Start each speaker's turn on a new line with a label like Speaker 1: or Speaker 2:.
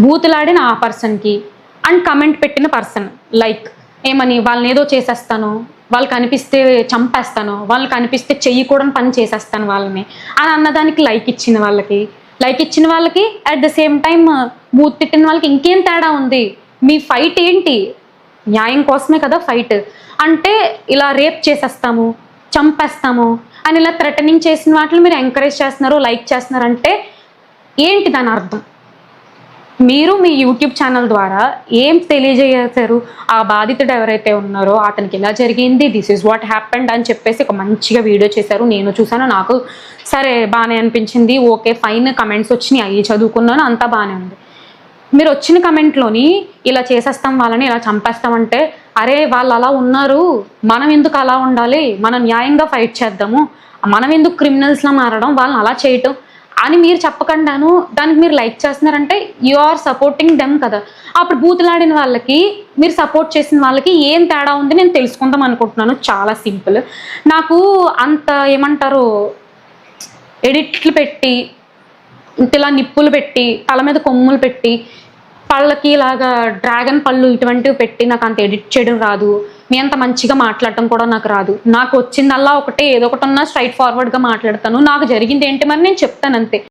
Speaker 1: బూతులాడిన ఆ పర్సన్కి and comment పెట్టిన పర్సన్ లైక్ ఏమని వాళ్ళని ఏదో చేసేస్తాను వాళ్ళు కనిపిస్తే చంపేస్తాను వాళ్ళు కనిపిస్తే చెయ్యకూడని పని చేసేస్తాను వాళ్ళని. అని అన్నదానికి లైక్ ఇచ్చిన వాళ్ళకి. లైక్ ఇచ్చిన వాళ్ళకి అట్ ద సేమ్ టైం బూత్ తిట్టిన వాళ్ళకి ఇంకేం తేడా ఉంది? మీ ఫైట్ ఏంటి? న్యాయం కోసమే కదా ఫైట్ అంటే ఇలా రేప్ చేసేస్తాము చంపేస్తాము అని ఇలా థ్రెటనింగ్ చేసిన వాటిని మీరు ఎంకరేజ్ చేస్తున్నారు లైక్ చేస్తున్నారు అంటే ఏంటి దాని అర్థం? మీరు మీ యూట్యూబ్ ఛానల్ ద్వారా ఏం తెలియజేశారు? ఆ బాధితుడు ఎవరైతే ఉన్నారో అతనికి ఇలా జరిగింది? దిస్ ఈజ్ వాట్ హ్యాపెండ్ అని చెప్పేసి ఒక మంచిగా వీడియో చేశారు. నేను చూసాను నాకు సరే బాగానే అనిపించింది. Okay fine. కమెంట్స్ వచ్చినాయి. అవి చదువుకున్నాను. అంతా బాగానే ఉంది. మీరు వచ్చిన కమెంట్లోని ఇలా చేసేస్తాం వాళ్ళని ఇలా చంపేస్తామంటే అరే వాళ్ళు అలా ఉన్నారు. మనం ఎందుకు అలా ఉండాలి? మనం న్యాయంగా ఫైట్ చేద్దాము. మనం ఎందుకు క్రిమినల్స్లా మారడం? వాళ్ళని అలా చేయటం. అని మీరు చెప్పకుండాను దానికి మీరు లైక్ చేస్తున్నారంటే యు ఆర్ సపోర్టింగ్ దెమ్ కదా. అప్పుడు బూతులాడిన వాళ్ళకి మీరు సపోర్ట్ చేసిన వాళ్ళకి ఏం తేడా ఉంది నేను తెలుసుకుందాం అనుకుంటున్నాను. చాలా సింపుల్. నాకు అంత ఏమంటారు ఎడిట్లు పెట్టి ఇలా నిప్పులు పెట్టి తల మీద కొమ్ములు పెట్టి పళ్ళకి ఇలాగా డ్రాగన్ పళ్ళు ఇటువంటివి పెట్టి నాకు అంత ఎడిట్ చేయడం రాదు. నేను అంత మంచిగా మాట్లాడటం కూడా నాకు రాదు. నాకు వచ్చిందల్లా ఒకటే ఏదో ఒకటి ఉన్నా స్ట్రైట్ ఫార్వర్డ్గా మాట్లాడతాను. నాకు జరిగింది ఏంటి మరి నేను చెప్తాను అంతే.